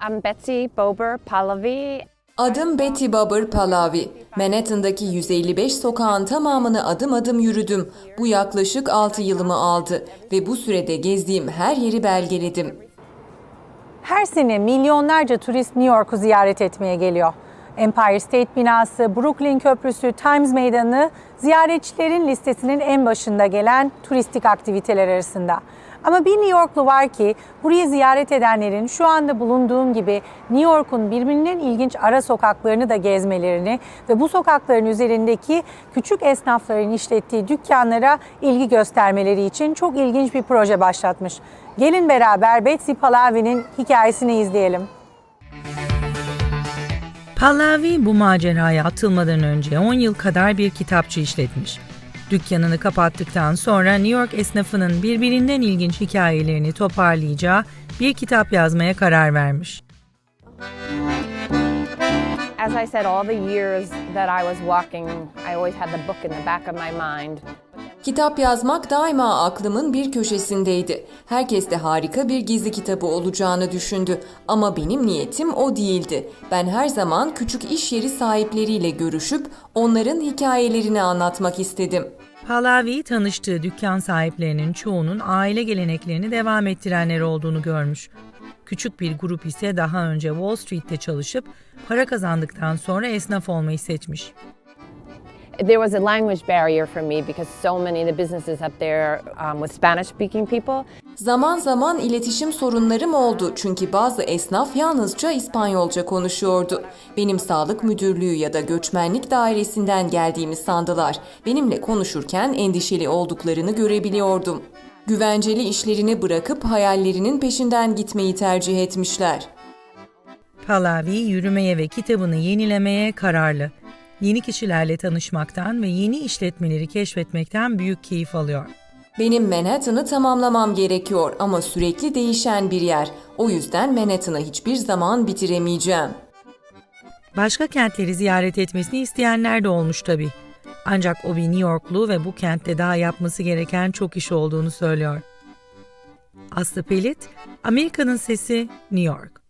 I'm Betsy Bober Pallavi. Adım Betty Bobber Pallavi. Manhattan'daki 155 sokağın tamamını adım adım yürüdüm. Bu yaklaşık 6 yılımı aldı ve bu sürede gezdiğim her yeri belgeledim. Her sene milyonlarca turist New York'u ziyaret etmeye geliyor. Empire State binası, Brooklyn Köprüsü, Times Meydanı ziyaretçilerin listesinin en başında gelen turistik aktiviteler arasında. Ama bir New Yorklu var ki burayı ziyaret edenlerin şu anda bulunduğum gibi New York'un birbirinden ilginç ara sokaklarını da gezmelerini ve bu sokakların üzerindeki küçük esnafların işlettiği dükkanlara ilgi göstermeleri için çok ilginç bir proje başlatmış. Gelin beraber Betsy Pallavi'nin hikayesini izleyelim. Pallavi bu maceraya atılmadan önce 10 yıl kadar bir kitapçı işletmiş. Dükkanını kapattıktan sonra New York esnafının birbirinden ilginç hikayelerini toparlayacağı bir kitap yazmaya karar vermiş. As I said, all the years that I was walking, I always had the book in the back of my mind. Kitap yazmak daima aklımın bir köşesindeydi. Herkes de harika bir gizli kitabı olacağını düşündü. Ama benim niyetim o değildi. Ben her zaman küçük iş yeri sahipleriyle görüşüp onların hikayelerini anlatmak istedim. Pallavi tanıştığı dükkan sahiplerinin çoğunun aile geleneklerini devam ettirenler olduğunu görmüş. Küçük bir grup ise daha önce Wall Street'te çalışıp para kazandıktan sonra esnaf olmayı seçmiş. There was a language barrier for me because so many of the businesses up there um, with Spanish speaking people. Zaman zaman iletişim sorunlarım oldu çünkü bazı esnaf yalnızca İspanyolca konuşuyordu. Benim sağlık müdürlüğü ya da göçmenlik dairesinden geldiğimi sandılar. Benimle konuşurken endişeli olduklarını görebiliyordum. Güvenceli işlerini bırakıp hayallerinin peşinden gitmeyi tercih etmişler. Pallavi yürümeye ve kitabını yenilemeye kararlı. Yeni kişilerle tanışmaktan ve yeni işletmeleri keşfetmekten büyük keyif alıyor. Benim Manhattan'ı tamamlamam gerekiyor ama sürekli değişen bir yer. O yüzden Manhattan'ı hiçbir zaman bitiremeyeceğim. Başka kentleri ziyaret etmesini isteyenler de olmuş tabii. Ancak o bir New Yorklu ve bu kentte daha yapması gereken çok iş olduğunu söylüyor. Aslı Pelit, Amerika'nın Sesi, New York.